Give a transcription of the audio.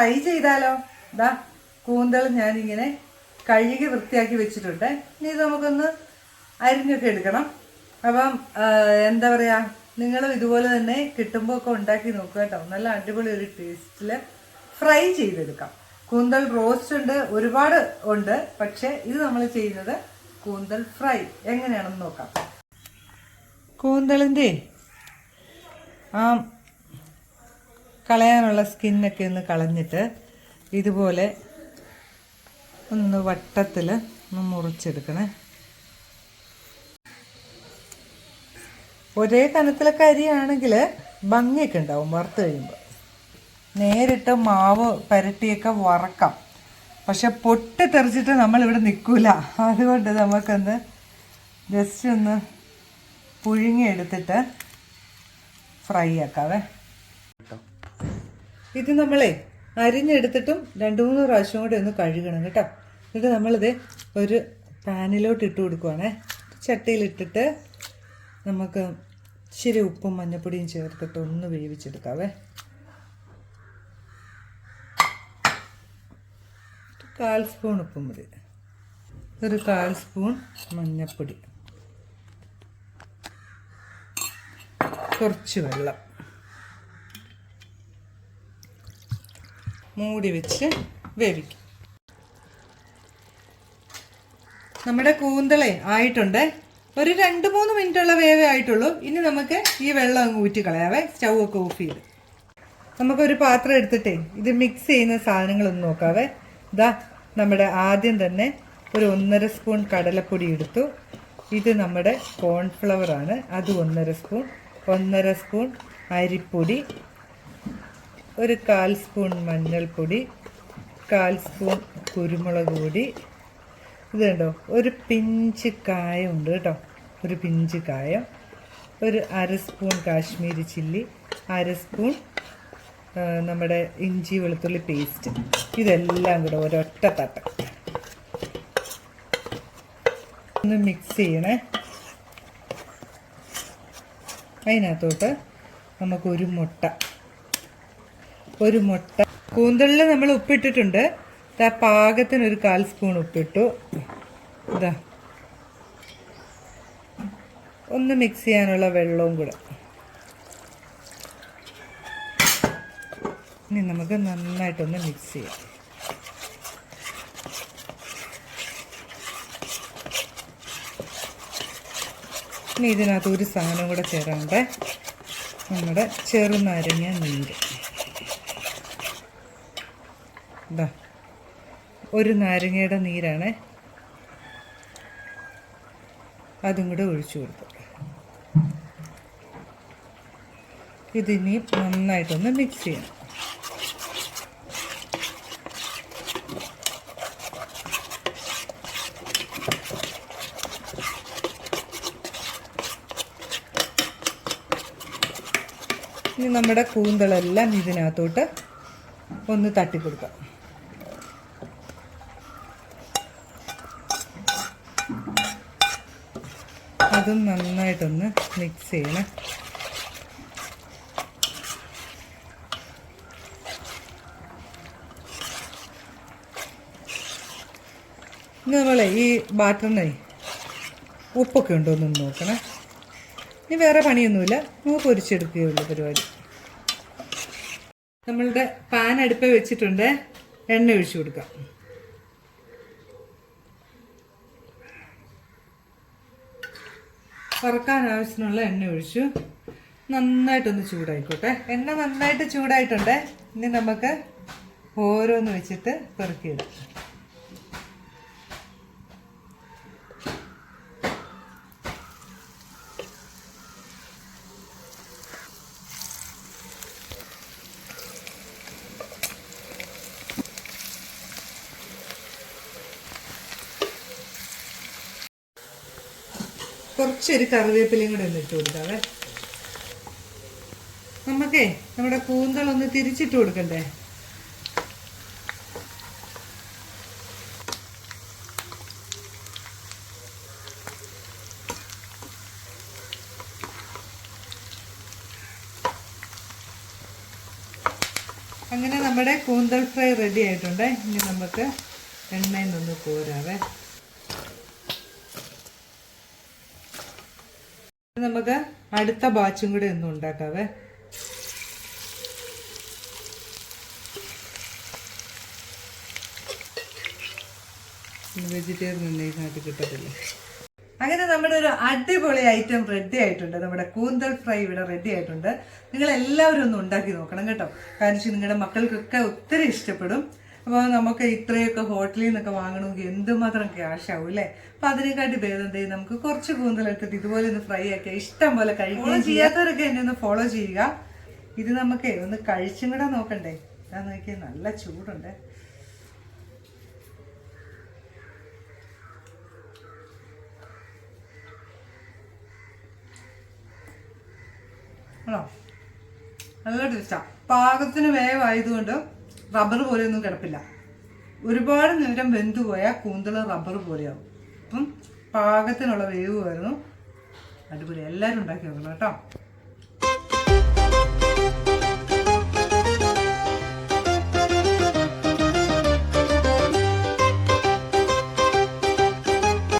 Fry ചെയ്താലോ? ദാ കൂന്തൽ ഞാനിങ്ങനെ കഴുകി വൃത്തിയാക്കി വെച്ചിട്ടുണ്ട്. ഇനി ഇത് നമുക്കൊന്ന് അരിഞ്ഞൊക്കെ എടുക്കണം. അപ്പം എന്താ പറയുക നിങ്ങളും ഇതുപോലെ തന്നെ കിട്ടുമ്പോൾ ഒക്കെ ഉണ്ടാക്കി നോക്കുക കേട്ടോ. നല്ല അടിപൊളി ഒരു ടേസ്റ്റിൽ ഫ്രൈ ചെയ്തെടുക്കാം. കൂന്തൽ റോസ്റ്റ് ഉണ്ട് ഒരുപാട് ഉണ്ട്. പക്ഷേ ഇത് നമ്മൾ ചെയ്യുന്നത് കൂന്തൽ ഫ്രൈ. എങ്ങനെയാണെന്ന് നോക്കാം. കൂന്തലിന്റെ ആ കളയാനുള്ള സ്കിന്നൊക്കെ ഒന്ന് കളഞ്ഞിട്ട് ഇതുപോലെ ഒന്ന് വട്ടത്തിൽ ഒന്ന് മുറിച്ചെടുക്കണേ. ഒരേ കനത്തിലൊക്കെ അരിയാണെങ്കിൽ ഭംഗിയൊക്കെ ഉണ്ടാവും വറുത്ത് കഴിയുമ്പോൾ നേരിട്ട് മാവ് പരട്ടിയൊക്കെ വറക്കാം. പക്ഷെ പൊട്ടി തെറിച്ചിട്ട് നമ്മളിവിടെ നിൽക്കൂല അതുകൊണ്ട് നമുക്കൊന്ന് ജസ്റ്റ് ഒന്ന് പുഴുങ്ങിയെടുത്തിട്ട് ഫ്രൈ ആക്കാവേ. ഇത് നമ്മളെ അരിഞ്ഞെടുത്തിട്ടും രണ്ട് മൂന്ന് പ്രാവശ്യം കൂടി ഒന്ന് കഴുകണം കേട്ടോ. എന്നിട്ട് നമ്മളിത് ഒരു പാനിലോട്ട് ഇട്ട് കൊടുക്കുവാണേ. ചട്ടിയിലിട്ടിട്ട് നമുക്ക് ഇച്ചിരി ഉപ്പും മഞ്ഞപ്പൊടിയും ചേർത്തിട്ട് ഒന്ന് വേവിച്ചെടുക്കാവേ. കാൽ സ്പൂൺ ഉപ്പും മതി. ഒരു കാൽ സ്പൂൺ മഞ്ഞപ്പൊടി. കുറച്ച് വെള്ളം. മൂടി വെച്ച് വേവിക്കും. നമ്മുടെ കൂന്തളെ ആയിട്ടുണ്ട്. ഒരു രണ്ട് മൂന്ന് മിനിറ്റുള്ള വേവേ ആയിട്ടുള്ളൂ. ഇനി നമുക്ക് ഈ വെള്ളം അങ്ങ് ഊറ്റി കളയാവേ. സ്റ്റൗ ഒക്കെ ഓഫ് ചെയ്ത്. നമുക്കൊരു പാത്രം എടുത്തിട്ടേ ഇത് മിക്സ് ചെയ്യുന്ന സാധനങ്ങളൊന്ന് നോക്കാവേ. ഇതാ നമ്മുടെ ആദ്യം തന്നെ ഒരു ഒന്നര സ്പൂൺ കടലപ്പൊടി എടുത്തു. ഇത് നമ്മുടെ കോൺഫ്ലവർ ആണ്. അത് ഒന്നര സ്പൂൺ. ഒന്നര സ്പൂൺ അരിപ്പൊടി. ഒരു കാൽ സ്പൂൺ മഞ്ഞൾപ്പൊടി കാൽ സ്പൂൺ കുരുമുളക് പൊടി. ഇത് കണ്ടോ? ഒരു പിഞ്ച് കായമുണ്ട് കേട്ടോ. ഒരു പിഞ്ച് കായം. ഒരു അര സ്പൂൺ കാശ്മീരി ചില്ലി അര സ്പൂൺ നമ്മുടെ ഇഞ്ചി വെളുത്തുള്ളി പേസ്റ്റ്. ഇതെല്ലാം കൂടെ ഒരൊറ്റ തട്ട. ഒന്ന് മിക്സ് ചെയ്യണേ. അതിനകത്തോട്ട് നമുക്കൊരു മുട്ട. ഒരു മുട്ട. കൂന്തളിൽ നമ്മൾ ഉപ്പിട്ടിട്ടുണ്ട്. ഇതാ പാകത്തിന് ഒരു കാൽ സ്പൂൺ ഉപ്പിട്ടു. ഇതാ ഒന്ന് മിക്സ് ചെയ്യാനുള്ള വെള്ളവും കൂടെ. ഇനി നമുക്ക് നന്നായിട്ടൊന്ന് മിക്സ് ചെയ്യാം. ഇനി ഇതിനകത്ത് ഒരു സാധനം കൂടെ ചേരാണ്ട് നമ്മുടെ ചെറുനാരങ്ങ നീര്. ഇതാ ഒരു നാരങ്ങയുടെ നീരാണ്. അതും കൂടെ ഒഴിച്ചു കൊടുത്തു. ഇതിനി നന്നായിട്ടൊന്ന് മിക്സ് ചെയ്യണം. ഇനി നമ്മുടെ കൂന്തളെല്ലാം ഇതിനകത്തോട്ട് ഒന്ന് തട്ടിക്കൊടുക്കാം. അതും നന്നായിട്ടൊന്ന് മിക്സ് ചെയ്യണം. ഇനി നമ്മളെ ഈ ബാറ്ററിനെ ഉപ്പൊക്കെ ഉണ്ടോ എന്ന് നോക്കണേ. ഇനി വേറെ പണിയൊന്നുമില്ല. നമുക്ക് പൊരിച്ചെടുക്കുകയുള്ളൂ പരിപാടി. നമ്മളുടെ പാൻ അടുപ്പ് വെച്ചിട്ടുണ്ട്. എണ്ണ ഒഴിച്ചു കൊടുക്കാം. വറക്കാൻ ആവശ്യത്തിനുള്ള എണ്ണ ഒഴിച്ചു. നന്നായിട്ടൊന്ന് ചൂടായിക്കോട്ടെ. എണ്ണ നന്നായിട്ട് ചൂടായിട്ടുണ്ട്. ഇനി നമുക്ക് ഓരോന്ന് വെച്ചിട്ട് പെറുക്കിയിടാം കുറച്ചൊരു കറിവേപ്പിലയും കൂടെ ഒന്ന് ഇട്ട് കൊടുക്കാവേ നമുക്കേ നമ്മുടെ കൂന്തളൊന്ന് തിരിച്ചിട്ട് കൊടുക്കണ്ടേ? അങ്ങനെ നമ്മുടെ കൂന്തൽ ഫ്രൈ റെഡി ആയിട്ടുണ്ട്. ഇനി നമുക്ക് എണ്ണയിൽ നിന്ന് കോരാവേ. നമുക്ക് അടുത്ത ബാച്ചും കൂടെ ഒന്നും ഉണ്ടാക്കാവേ. വെജിറ്റേറിയൻ ഇതിനകത്ത് കിട്ടത്തില്ല. അങ്ങനെ നമ്മുടെ ഒരു അടിപൊളി ഐറ്റം റെഡി ആയിട്ടുണ്ട്. നമ്മുടെ കൂന്തൽ ഫ്രൈ ഇവിടെ റെഡി ആയിട്ടുണ്ട്. നിങ്ങൾ എല്ലാവരും ഒന്ന് ഉണ്ടാക്കി നോക്കണം കേട്ടോ. കാരണം നിങ്ങളുടെ മക്കൾക്കൊക്കെ ഒത്തിരി ഇഷ്ടപ്പെടും. അപ്പോൾ നമുക്ക് ഇത്രയൊക്കെ ഹോട്ടലിൽ നിന്നൊക്കെ വാങ്ങണമെങ്കിൽ എന്തുമാത്രം ക്യാഷ് ആവും അല്ലേ? അപ്പം അതിനെക്കാട്ടി ഭേദം എന്ത് ചെയ്യും നമുക്ക് കുറച്ച് കൂന്തലെടുത്തിട്ട് ഇതുപോലെ ഒന്ന് ഫ്രൈ ആക്കിയാൽ ഇഷ്ടം പോലെ കഴിക്കുകയും ചെയ്യാത്തവരൊക്കെ എന്നെ ഒന്ന് ഫോളോ ചെയ്യുക. ഇത് നമുക്ക് ഒന്ന് കഴിച്ചും കൂടെ നോക്കണ്ടേ? ഇതാ നോക്കിയാൽ നല്ല ചൂടുണ്ട്. ആണോ? നല്ല ടേസ്റ്റാ പാകത്തിന് വേവായതുകൊണ്ട് റബ്ബർ പോലെയൊന്നും കിടപ്പില്ല. ഒരുപാട് നേരം വെന്തു പോയാൽ കൂന്തൾ റബ്ബർ പോലെയാവും. അപ്പം പാകത്തിനുള്ള വേവ് വരുന്നു. അടിപൊളി. എല്ലാവരും ഉണ്ടാക്കി നോക്കണം കേട്ടോ.